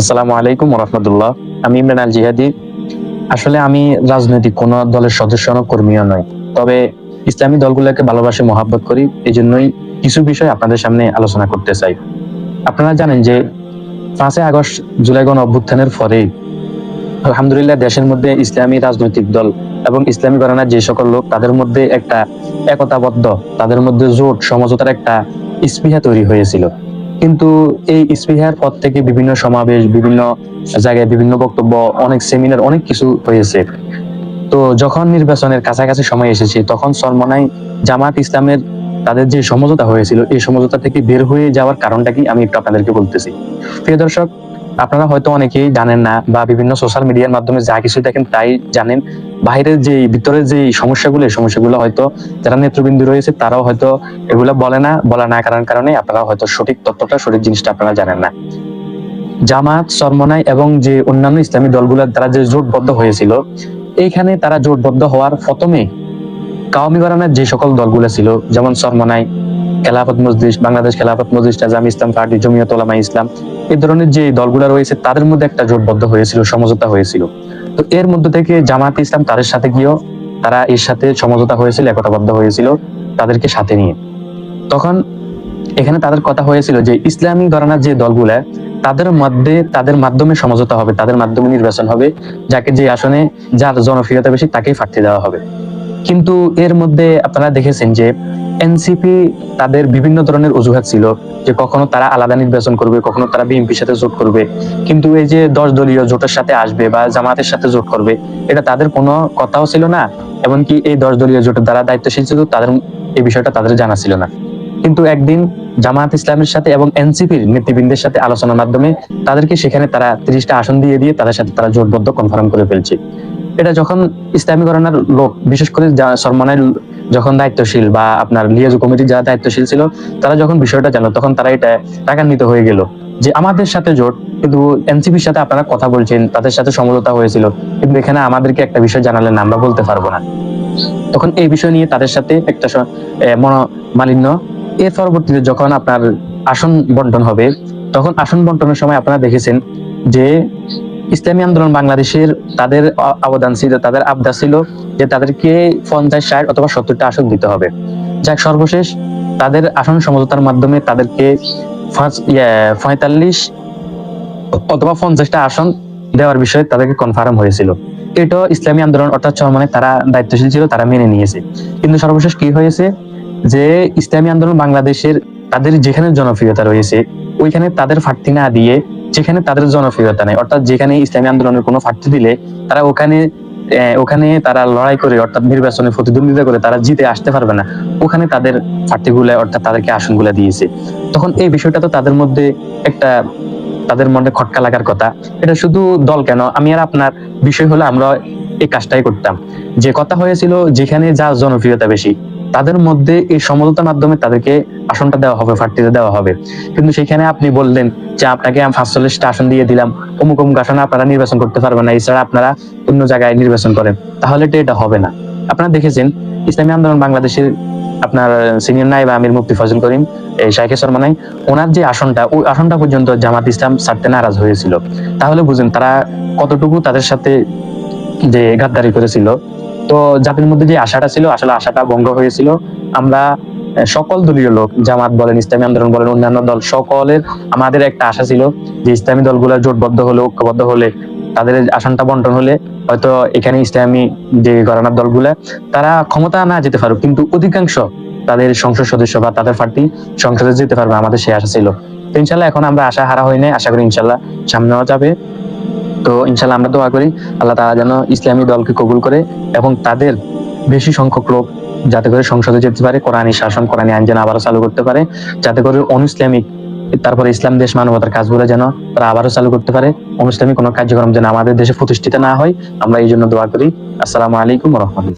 আসসালামু আলাইকুম রহমতুল্লাহ আমি ইমরান আল জিহাদি আসলে আমি রাজনৈতিক, কোন দলের সদস্য কর্মীও নয় তবে ইসলামী দলগুলোকে ভালোবাসে, মহাব্বত করি এই জন্যই কিছু বিষয় আপনাদের সামনে আলোচনা করতে চাই। আপনারা জানেন যে পাঁচই আগস্ট জুলাই গণ অভ্যুত্থানের পরে আলহামদুলিল্লাহ দেশের মধ্যে ইসলামী রাজনৈতিক দল এবং ইসলামী ঘরানার যে সকল লোক, তাদের মধ্যে একটা একতাবদ্ধ, তাদের মধ্যে জোট, সমঝোতার একটা স্পৃহা তৈরি হয়েছিল। কিন্তু এই স্পৃহার পর থেকে বিভিন্ন সমাবেশ, বিভিন্ন জায়গায় বিভিন্ন বক্তব্য, অনেক সেমিনার অনেক কিছু হয়েছে। তো যখন নির্বাচনের কাছাকাছি সময় এসেছে, তখন সলমনাই জামাত ইসলামের তাদের যে সমঝোতা হয়েছিল, এই সমঝোতা থেকে বের হয়ে যাওয়ার কারণটা কি আমি একটু আপনাদেরকে বলতেছি। প্রিয় দর্শক আপনারা হয়তো অনেকেই জানেন না বা বিভিন্ন সোশ্যাল মিডিয়ার মাধ্যমে যা কিছু দেখেন তাই জানেন। বাইরের যে ভিতরের যে সমস্যাগুলো, এই সমস্যাগুলো হয়তো যারা নেতৃবৃন্দ রয়েছে তারাও হয়তো এগুলো বলে না, বলা না কারণ কারণে আপনারা হয়তো সঠিক তথ্যটা, সঠিক জিনিসটা আপনারা জানেন না। জামাত, সরমনাই এবং যে অন্যান্য ইসলামী দলগুলোর দ্বারা যে জোটবদ্ধ হয়েছিল, এইখানে তারা জোটবদ্ধ হওয়ার প্রথমে কাওমি বারানার যে সকল দলগুলো ছিল, যেমন সরমনাই, খেলাফত মজলিস, বাংলাদেশ খেলাফত মজলিস, আজাম ইসলাম পার্টি, জমিয়ত ইসলাম এই ধরনের যে দলগুলো রয়েছে, তাদের মধ্যে একটা জোটবদ্ধ হয়েছিল, সমঝোতা হয়েছিল। তো এর মধ্যে থেকে জামাত ইসলাম তাদের সাথে গিয়েও তারা এর সাথে সমঝোতা হয়েছিল, একতাবদ্ধ হয়েছিল তাদেরকে সাথে নিয়ে। তখন এখানে তাদের কথা হয়েছিল যে, ইসলামী ঘরানার যে দলগুলা, তাদের মধ্যে, তাদের মাধ্যমে সমঝোতা হবে, তাদের মাধ্যমে নির্বাচন হবে, যাকে যে আসনে, যার জনপ্রিয়তা বেশি, তাকেই প্রার্থী দেওয়া হবে। কিন্তু এর মধ্যে আপনারা দেখেছেন যে এনসিপি তাদের বিভিন্ন ধরনের অজুহাত ছিল যে কখনো তারা আলাদা নির্বাচন করবে, কখনো তারা বিএনপির সাথে জোট করবে। কিন্তু এই যে দশ দলীয় জোটের সাথে আসবে বা জামাতের সাথে জোট করবে, এটা তাদের কোনো কথাও ছিল না। এমনকি এই দশ দলীয় জোটের দ্বারা দায়িত্বশীল ছিল, তাদের এই বিষয়টা তাদের জানা ছিল না। কিন্তু একদিন জামাত ইসলামের সাথে এবং এনসিপির নেতৃবৃন্দের সাথে আলোচনার মাধ্যমে তাদেরকে সেখানে তারা তিরিশটা আসন দিয়ে দিয়ে তাদের সাথে তারা জোটবদ্ধ কনফার্ম করে ফেলছে। এটা যখন ইসলামী ঘরানার লোক, বিশেষ করে সরমানের যখন দায়িত্বশীল বা আপনার লিয়াজু কমিটি যারা দায়িত্বশীল ছিল, তারা যখন বিষয়টা জানলো, তখন তারা এটা টাকান্বিত হয়ে গেল যে আমাদের সাথে জোট, কিন্তু এনসিপির সাথে আপনারা কথা বলছেন, তাদের সাথে সমঝোতা হয়েছিল, কিন্তু এখানে আমাদেরকে একটা বিষয় জানালেন আমরা বলতে পারব না। তখন এই বিষয় নিয়ে তাদের সাথে একটা মনোমালিন্য। এর পরবর্তীতে যখন আপনার আসন বন্টন হবে, তখন আসন বন্টনের সময় আপনারা দেখেছেন যে ইসলামী আন্দোলন বাংলাদেশের তাদের অবদান ছিল তাদের আবদার ছিল যে তাদেরকে পঞ্চাশ ষাট অথবা সত্তরটা আসন দিতে হবে। যাক সর্বশেষ তাদের আসন সমঝোতার মাধ্যমে তাদেরকে ইয়ে, পঁয়তাল্লিশ অথবা পঞ্চাশটা আসন দেওয়ার বিষয়ে তাদেরকে কনফার্ম হয়েছিল। এটা ইসলামী আন্দোলন অর্থাৎ মানে তারা দায়িত্বশীল ছিল তারা মেনে নিয়েছে। কিন্তু সর্বশেষ কি হয়েছে? যে ইসলামী আন্দোলন বাংলাদেশের তাদের যেখানে জনপ্রিয়তা রয়েছে ওইখানে তাদের প্রার্থী না দিয়ে যেখানে তাদের জনপ্রিয়তা নেই। অর্থাৎ যেখানে ইসলামী আন্দোলনের কোনো প্রার্থী দিলে তারা ওখানে ওখানে তারা লড়াই করে, অর্থাৎ নির্বাচনে প্রতিদ্বন্দ্বিতা করে তারা জিতে আসতে পারবে না। ওখানে তাদের প্রার্থীগুলো অর্থাৎ তাদেরকে আসনগুলো দিয়েছে। তখন এই বিষয়টা তো তাদের মধ্যে একটা, তাদের মনে খটকা লাগার কথা। এটা শুধু দল কেন? আমি আর আপনার বিষয় হলো আমরা এই কাজটাই করতাম। যে কথা হয়েছিল, যেখানে যার জনপ্রিয়তা বেশি তাদের মধ্যে এই সমঝোতার মাধ্যমে তাদেরকে আসনটা দেওয়া হবে প্রার্থীতে দেওয়া হবে। কিন্তু সেখানে আপনি বললেন যে আপনাকে আমি পাঁচচল্লিশটা আসন দিয়ে দিলাম, অমুক অমুক আসনে আপনারা নির্বাচন করতে পারবেন না, এছাড়া আপনারা অন্য জায়গায় নির্বাচন করেন। তাহলে তো এটা হবে না। আপনারা দেখেছেন, ইসলামী আন্দোলন বাংলাদেশের আপনার সিনিয়র নাইব আমির মুফতি ফজল করিম, এই শাইখে সরমানাই ওনার যে আসনটা, ওই আসনটা পর্যন্ত জামাত ইসলাম ছাড়তে নারাজ হয়েছিল। তাহলে বুঝেন, তারা কতটুকু তাদের সাথে যে গাদ্দারি করেছিল তো যাদের মধ্যে যে আশাটা ছিল, আসলে আশাটা ভঙ্গ হয়েছিল। আমরা সকল দলীয় লোক, জামাত বলেন, ইসলামী আন্দোলন বলেন, অন্যান্য দল, সকলের আমাদের একটা আশা ছিল যে ইসলামী দলগুলো জোটবদ্ধ হলে, ঐক্যবদ্ধ হলে, তাদের আসনটা বন্টন হলে, হয়তো এখানে ইসলামী যে গণনার দলগুলা, তারা ক্ষমতা না যেতে পারুক, কিন্তু অধিকাংশ তাদের সংসদ সদস্য বা তাদের পার্টি সংসদে যেতে পারবে, আমাদের সেই আশা ছিল। তো ইনশাল্লাহ এখন আমরা আশা হারা হই নাই, আশা করি ইনশাল্লাহ সামনেও যাবে। তো ইনশাল্লাহ আমরা দোয়া করি আল্লাহ তারা যেন ইসলামী দলকে কবুল করে এবং তাদের বেশি সংখ্যক লোক যাতে করে সংসদে যেতে পারে কোরআনী শাসন কোরআনী আইন যেন আবারও চালু করতে পারে, যাতে করে অনুইসলামিক, তারপরে ইসলাম দেশ মানবতার কাজগুলো যেন তারা আবারও চালু করতে পারে, অনুইসলামিক কোনো কার্যক্রম যেন আমাদের দেশে প্রতিষ্ঠিত না হয়। আমরা এই জন্য দোয়া করি। আসসালামু আলাইকুম রহমতুল্লাহ।